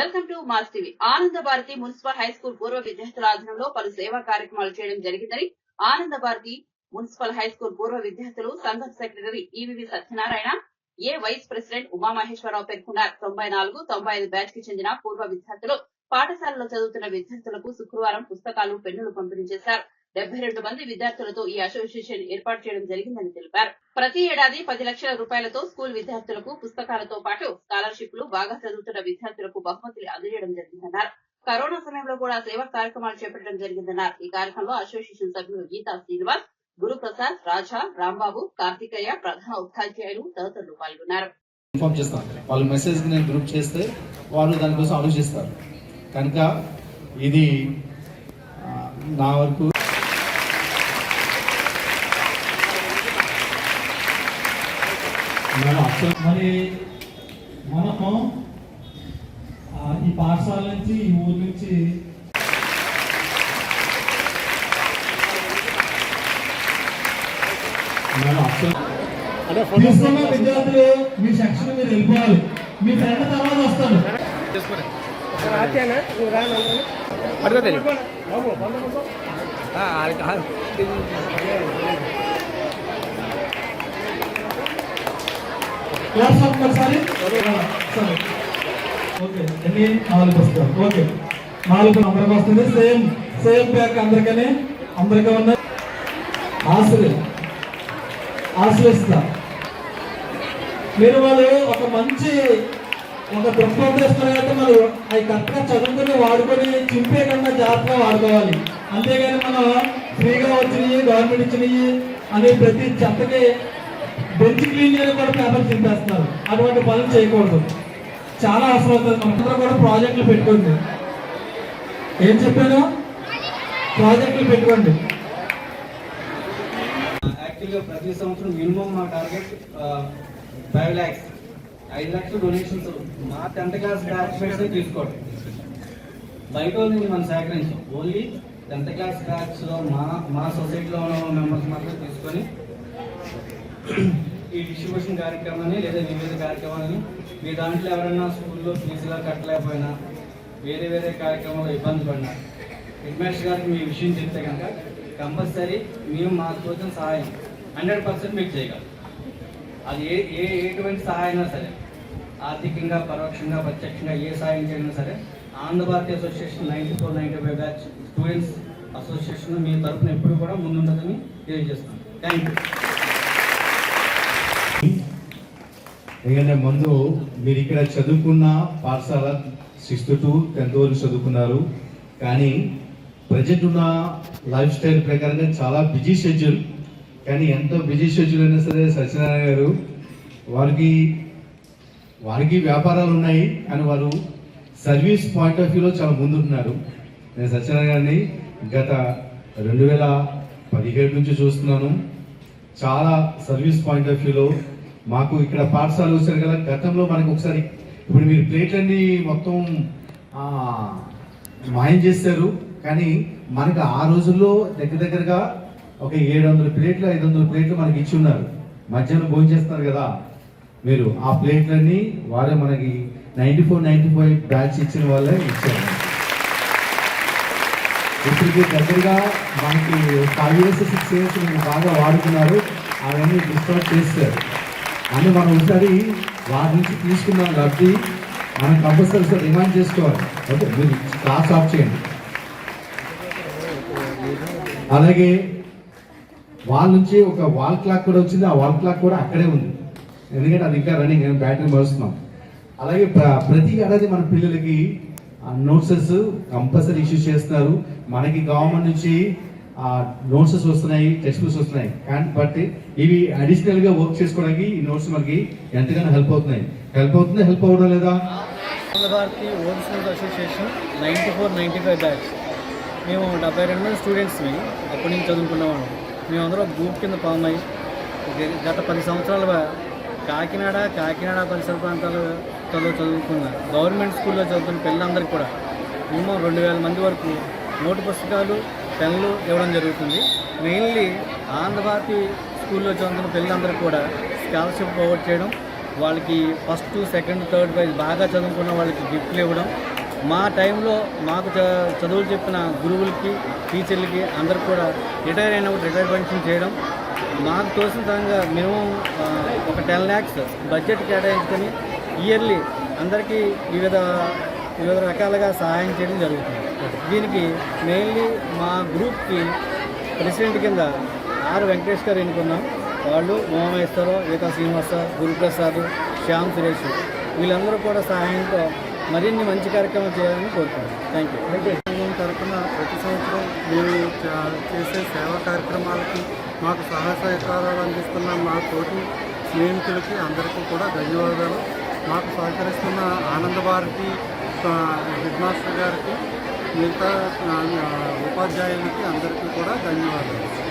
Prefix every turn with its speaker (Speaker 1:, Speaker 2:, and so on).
Speaker 1: Welcome to mass TV. ఆనంద Bharati municipal high school పూర్వ విద్యార్థుల ఆధ్వర్యంలో పలు సేవా కార్యక్రమాలు చేయడం జరిగిందని ఆనంద భారతి మున్సిపల్ హై స్కూల్ పూర్వ విద్యార్థులు సంఘం secretary E V V Satyanarayana ఏ వైస్ ప్రెసిడెంట్ ఉమామహేశ్వరరావు పేర్కొన్నారు. తొంభై నాలుగు తొంభై ఐదు బ్యాచ్కి చెందిన పూర్వ విద్యార్థులు పాఠశాలలో చదువుతున్న విద్యార్థులకు శుక్రవారం పుస్తకాలు పెన్నులు పంపిణీ చేశారు. డెబ్బై రెండు మంది విద్యార్థులతో ఈ అసోసియేషన్ ఏర్పాటు చేయడం జరిగిందని తెలిపారు. ప్రతి ఏడాది పది లక్షల రూపాయలతో స్కూల్ విద్యార్థులకు పుస్తకాలతో పాటు స్కాలర్షిప్లు బాగా చదువుతున్న విద్యార్థులకు బహుమతులు అందజేయడం జరిగిందన్నారు. కరోనా సమయంలో కూడా సేవా కార్యక్రమాలు చేపట్టడం జరిగిందన్నారు. ఈ కార్యక్రమంలో అసోసియేషన్ సభ్యులు గీతా శ్రీనివాస్ గురుప్రసాద్ రాజా రాంబాబు కార్తికేయ ప్రధాన ఉపాధ్యాయులు తదితరులు పాల్గొన్నారు.
Speaker 2: ఇన్ఫామ్ చేస్తాం. వాళ్ళ మెసేజ్ నేను గ్రూప్ చేస్తే వాళ్ళు దానికోసం ఆలోచిస్తారు. కనుక ఇది నా వరకు
Speaker 3: మరి మనము ఆ, ఈ పాఠశాల నుంచి ఈ ఊరు నుంచి తీసుకున్న విద్యార్థులు మీ సెక్షన్ మీరు వెళ్ళిపోవాలి. మీ ఫ్రెండ్ తర్వాత వస్తాడు. క్లాస్ ఒకసారి సరే ఓకే ఎన్ని? నాలుగు వస్తారు ఓకే నాలుగు అందరికి వస్తుంది. సేమ్ సేమ్ ప్యాక్ అందరికనే అందరికీ ఉన్న ఆశలు ఆశ్రయిస్తా. మీరు వాళ్ళు ఒక మంచి ఒక దృక్పథం చేసుకుని అంటే మనం అవి కరెక్ట్గా చదువుకుని వాడుకొని చింపే కన్నా జాగ్రత్తగా వాడుకోవాలి. అంతేగాని మనం ఫ్రీగా వచ్చినాయి గవర్నమెంట్ ఇచ్చినాయి అనే ప్రతి చెత్తకి బెంచ్ క్లీన్ చేయడం కూడా పేపర్ చింపేస్తున్నారు. అటువంటి పనులు చేయకూడదు. చాలా అవసరం అవుతుంది. మనందరూ కూడా ప్రాజెక్టులు పెట్టుకోండి. ఏం చెప్పాను? ప్రాజెక్టులు పెట్టుకోండి.
Speaker 4: యాక్చువల్గా ప్రతి సంవత్సరం మినిమం మా టార్గెట్ ఫైవ్ ల్యాక్స్ ఐదు లక్షలు డొనేషన్స్ మా టెన్త్ క్లాస్ బ్యాచ్ తీసుకోవడం బయట నుంచి మనం సేకరించాం ఓన్లీ టెన్త్ క్లాస్ బ్యాచ్లో మా మా సొసైటీలో ఉన్న మెంబర్స్ మాత్రం తీసుకొని ఈ డిస్ట్రిబ్యూషన్ కార్యక్రమాన్ని లేదా నివేదిక కార్యక్రమాన్ని మీ దాంట్లో ఎవరైనా స్కూల్లో ఫీజులా కట్టలేకపోయినా వేరే వేరే కార్యక్రమంలో ఇబ్బంది పడినా హెడ్ మాస్టర్ గారికి మీ విషయం చెప్తే కనుక కంపల్సరీ మేము మా తోచిన సహాయం హండ్రెడ్ పర్సెంట్ మీకు చేయగలం. అది ఏ ఏ ఎటువంటి సహాయమైనా సరే ఆర్థికంగా పరోక్షంగా ప్రత్యక్షంగా ఏ సహాయం చేయడం సరే Andhra Bharatiya association ninety four ninety five batch students association మీ తరఫున ఎప్పుడు కూడా ముందుంటుందని తెలియజేస్తాను థ్యాంక్ యూ
Speaker 2: ఎందుకంటే ముందు మీరు ఇక్కడ చదువుకున్న పాఠశాల సిక్స్త్ టు టెన్త్ వరకు చదువుకున్నారు. కానీ ప్రజెంట్ ఉన్న లైఫ్ స్టైల్ ప్రకారంగా చాలా బిజీ షెడ్యూల్. కానీ ఎంత బిజీ షెడ్యూల్ అయినా సరే సత్యనారాయణ గారు వారికి వారికి వ్యాపారాలు ఉన్నాయి. కానీ వారు సర్వీస్ పాయింట్ ఆఫ్ వ్యూలో చాలా ముందుంటున్నారు. నేను సత్యనారాయణ గారిని గత రెండు వేల పదిహేడు నుంచి చూస్తున్నాను. చాలా సర్వీస్ పాయింట్ ఆఫ్ వ్యూలో మాకు ఇక్కడ పాఠశాల వచ్చారు కదా గతంలో మనకు ఒకసారి ఇప్పుడు మీరు ప్లేట్లన్నీ మొత్తం మాయం చేశారు కానీ మనకు ఆ రోజుల్లో దగ్గర దగ్గరగా ఒక ఏడు వందల ప్లేట్లు ఐదు వందల ప్లేట్లు మనకి ఇచ్చి ఉన్నారు. మధ్యాహ్నం భోజనం చేస్తున్నారు కదా. మీరు ఆ ప్లేట్లన్నీ వారే మనకి ninety four ninety five batch ఇచ్చిన వాళ్ళే ఇచ్చారు. ఇప్పటికి దగ్గరగా మనకి ఫైవ్ ఇయర్స్ సిక్స్ ఇయర్స్ మీరు బాగా వాడుతున్నారు. అవన్నీ డిస్కౌంట్ చేస్తారు. అని మనం ఒకసారి వారి నుంచి తీసుకున్న లబ్ధి మనం కంపల్సరీ సార్ రిమైండ్ చేసుకోవాలి. ఓకే మీరు క్లాస్ ఆఫ్ చేయండి. అలాగే వాళ్ళ నుంచి ఒక వాల్ క్లాక్ కూడా వచ్చింది. ఆ వాల్ క్లాక్ కూడా అక్కడే ఉంది. ఎందుకంటే అది ఇంకా రన్నింగ్ బ్యాటరీ మరుస్తున్నాం. అలాగే ప్ర- ప్రతి ఏడాది మన పిల్లలకి నోట్సెస్ కంపల్సరీ ఇష్యూ చేస్తున్నారు మనకి గవర్నమెంట్ నుంచి నోట్సెస్ వస్తున్నాయి టెక్స్ట్ బుక్స్ వస్తున్నాయి. కానీ బట్ ఇవి అడిషనల్గా వర్క్ చేసుకోవడానికి ఈ నోట్స్ మనకి ఎంతగానో హెల్ప్ అవుతున్నాయి. హెల్ప్ అవుతుంది హెల్ప్ అవ్వడం లేదా?
Speaker 5: Bharathi old student association ninety four ninety five batch. మేము డెబ్బై రెండు మంది స్టూడెంట్స్ని అప్పటి నుంచి చదువుకున్నాము మేమందరం అందరూ గ్రూప్ కింద ఫామ్ అయ్యి గత పది సంవత్సరాలుగా కాకినాడ కాకినాడ పరిసర ప్రాంతాలలో చదువు చదువుకున్న గవర్నమెంట్ స్కూల్లో చదువుతున్న పిల్లలందరికీ కూడా మినిమం రెండు వేల మంది వరకు నోటు పుస్తకాలు పెన్లు ఇవ్వడం జరుగుతుంది. మెయిన్లీ ఆంధ్ర భారతి స్కూల్లో చదువుతున్న పిల్లలందరూ కూడా స్కాలర్షిప్ ప్రొవైడ్ చేయడం వాళ్ళకి ఫస్ట్ సెకండ్ థర్డ్ ప్రైజ్ బాగా చదువుకున్న వాళ్ళకి గిఫ్ట్లు ఇవ్వడం. మా టైంలో మాకు చ- చదువులు చెప్పిన గురువులకి టీచర్లకి అందరు కూడా రిటైర్ అయినప్పుడు రిటైర్ పెన్షన్ చేయడం. మాకు తోసిన విధంగా మినిమం ఒక టెన్ ల్యాక్స్ బడ్జెట్ కేటాయించుకొని ఇయర్లీ అందరికీ వివిధ వివిధ రకాలుగా సహాయం చేయడం జరుగుతుంది. దీనికి మెయిన్లీ మా గ్రూప్కి ప్రెసిడెంట్ కింద ఆర్ వెంకటేష్ గారు ఎన్నుకున్నాం. వాళ్ళు ఉమామేశ్వరరావు గీతా శ్రీనివాస గురుప్రసాద్ శ్యామ్ సురేష్. వీళ్ళందరూ కూడా సహాయంతో మరిన్ని మంచి కార్యక్రమాలు చేయాలని కోరుతున్నాను థ్యాంక్ యూ
Speaker 6: సంఘం తరఫున ప్రతి సంవత్సరం మేము చేసే సేవా కార్యక్రమాలకి మాకు సహాయ సహకారాలు అందిస్తున్న మా తోటి స్నేహితులకి అందరికీ కూడా ధన్యవాదాలు. మాకు సహకరిస్తున్న ఆనంద భారతి హెడ్ మాస్టర్ గారికి మిగతా ఉపాధ్యాయులకి అందరికీ కూడా ధన్యవాదాలు.